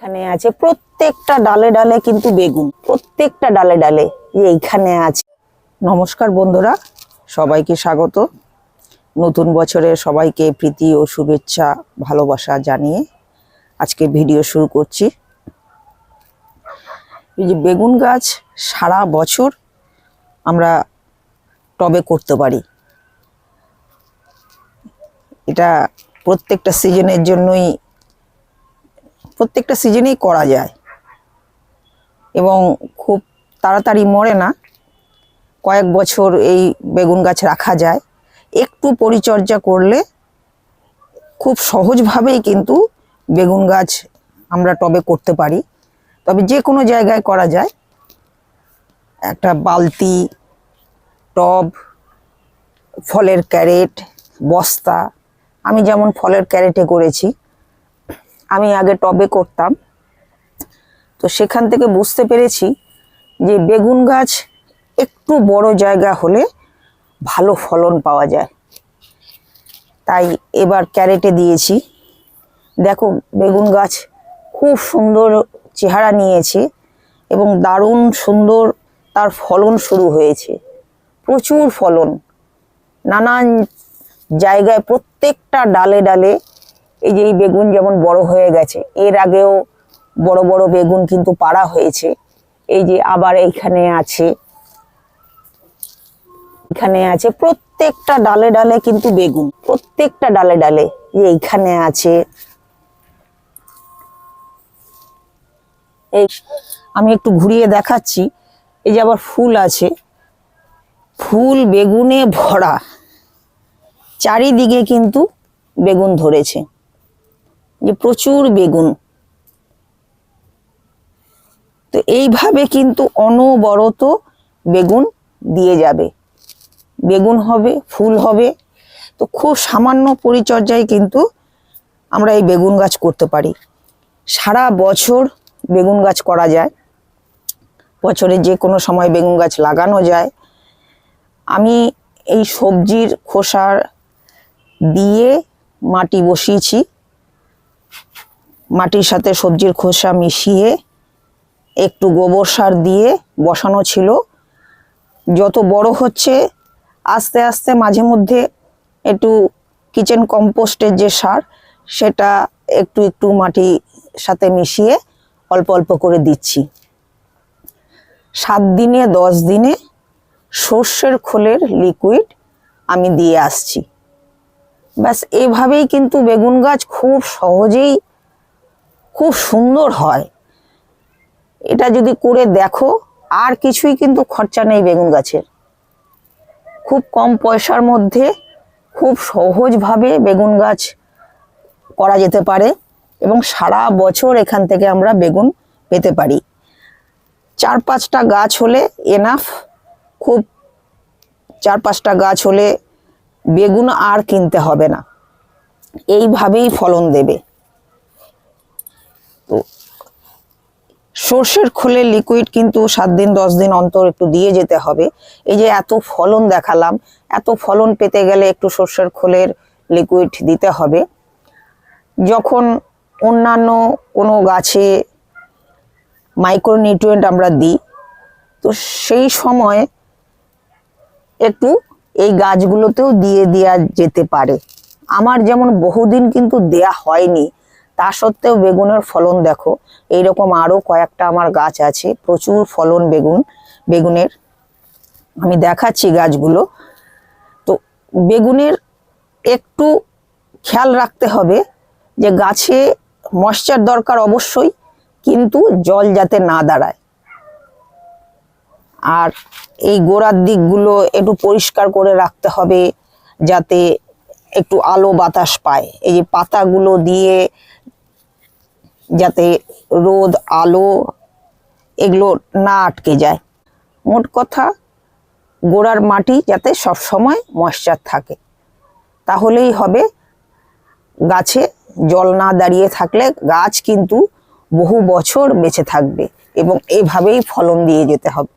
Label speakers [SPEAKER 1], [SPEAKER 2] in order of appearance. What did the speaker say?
[SPEAKER 1] এখানে আছে। প্রত্যেকটা ডালে ডালে কিন্তু বেগুন। প্রত্যেকটা ডালে ডালে এই এইখানে আছে। নমস্কার বন্ধুরা, সবাইকে স্বাগত। নতুন বছরে সবাইকে প্রীতি ও শুভেচ্ছা, ভালোবাসা জানিয়ে আজকে ভিডিও শুরু করছি। এই যে বেগুন গাছ সারা বছর আমরা টবে করতে পারি। এটা প্রত্যেকটা সিজনের জন্যই প্রত্যেকটা সিজনেই করা যায়। এবং খুব তাড়াতাড়ি মরে না। কয়েক বছর এই বেগুন গাছ রাখা যায়। একটু পরিচর্যা করলে খুব সহজভাবেই কিন্তু বেগুন গাছ আমরা টবে করতে পারি। তবে যে কোনো জায়গায় করা যায়। একটা বালতি, টব, ফলের ক্যারেট, বস্তা। আমি যেমন ফলের ক্যারেটে করেছি। আমি আগে টবে করতাম। তো সেখান থেকে বুঝতে পেরেছি যে বেগুন গাছ একটু বড় জায়গা হলে ভালো ফলন পাওয়া যায়। তাই এবার ক্যারেটে দিয়েছি। দেখো, বেগুন গাছ খুব সুন্দর চেহারা নিয়েছে এবং দারুণ সুন্দর তার ফলন শুরু হয়েছে। প্রচুর ফলন। নানান জায়গায় প্রত্যেকটা ডালে ডালে এই যে এই বেগুন যেমন বড় হয়ে গেছে, এর আগেও বড় বড় বেগুন কিন্তু পাড়া হয়েছে। এই যে আবার এইখানে আছে এখানে আছে প্রত্যেকটা ডালে ডালে কিন্তু বেগুন, প্রত্যেকটা ডালে ডালে যে এইখানে আছে। এই আমি একটু ঘুরিয়ে দেখাচ্ছি, এই যে আবার ফুল আছে। ফুল বেগুনে ভরা, চারিদিকে কিন্তু বেগুন ধরেছে। যে প্রচুর বেগুন। তো এইভাবে কিন্তু অনবরত বেগুন দিয়ে যাবে। বেগুন হবে, ফুল হবে। তো খুব সামান্য পরিচর্যায় কিন্তু আমরা এই বেগুন গাছ করতে পারি। সারা বছর বেগুন গাছ করা যায়। বছরে যে কোনো সময় বেগুন গাছ লাগানো যায়। আমি এই সবজির খোসার দিয়ে মাটি বসিয়েছি। মাটির সাথে সবজির খোসা মিশিয়ে একটু গোবর সার দিয়ে বসানো ছিল। যত বড় হচ্ছে, আস্তে আস্তে মাঝে মধ্যে একটু কিচেন কম্পোস্টের যে সার, সেটা একটু একটু মাটির সাথে মিশিয়ে অল্প অল্প করে দিচ্ছি। সাত দিনে, দশ দিনে সর্ষের খোলের লিকুইড আমি দিয়ে আসছি। ব্যাস, এভাবেই কিন্তু বেগুন গাছ খুব সহজেই, খুব সুন্দর হয়। এটা যদি করে দেখো, আর কিছুই কিন্তু খরচা নেই বেগুন গাছের। খুব কম পয়সার মধ্যে খুব সহজভাবে বেগুন গাছ করা যেতে পারে এবং সারা বছর এখান থেকে আমরা বেগুন পেতে পারি। চার পাঁচটা গাছ হলে এনাফ খুব চার পাঁচটা গাছ হলে বেগুন আর কিনতে হবে না। এইভাবেই ফলন দেবে। তো সর্ষের খোলের লিকুইড কিন্তু সাত দিন, দশ দিন অন্তর একটু দিয়ে যেতে হবে। এই যে এত ফলন দেখালাম, এত ফলন পেতে গেলে একটু সর্ষের খোলের লিকুইড দিতে হবে। যখন অন্যান্য কোনো গাছে মাইক্রোনিউট্রিয়েন্ট আমরা দিই, তো সেই সময় একটু এই গাছগুলোতেও দিয়ে দেওয়া যেতে পারে। আমার যেমন বহুদিন কিন্তু দেয়া হয়নি, তা সত্ত্বেও বেগুনের ফলন দেখো, এইরকম আরও কয়েকটা আমার গাছ আছে, প্রচুর ফলন বেগুন, বেগুনের। আমি দেখাচ্ছি গাছগুলো। তো বেগুনের একটু খেয়াল রাখতে হবে যে গাছে ময়শ্চার দরকার অবশ্যই, কিন্তু জল যাতে না দাঁড়ায়। আর এই গোড়ার দিকগুলো একটু পরিষ্কার করে রাখতে হবে যাতে একটু আলো বাতাস পায়। এই যে পাতাগুলো দিয়ে যাতে রোদ, আলো এগুলো না আটকে যায়। মোট কথা, গোড়ার মাটি যাতে সব সময় ময়শ্চার থাকে। তাহলেই হবে, গাছে জল না দাঁড়িয়ে থাকলে গাছ কিন্তু বহু বছর বেঁচে থাকবে এবং এভাবেই ফলন দিয়ে যেতে হবে।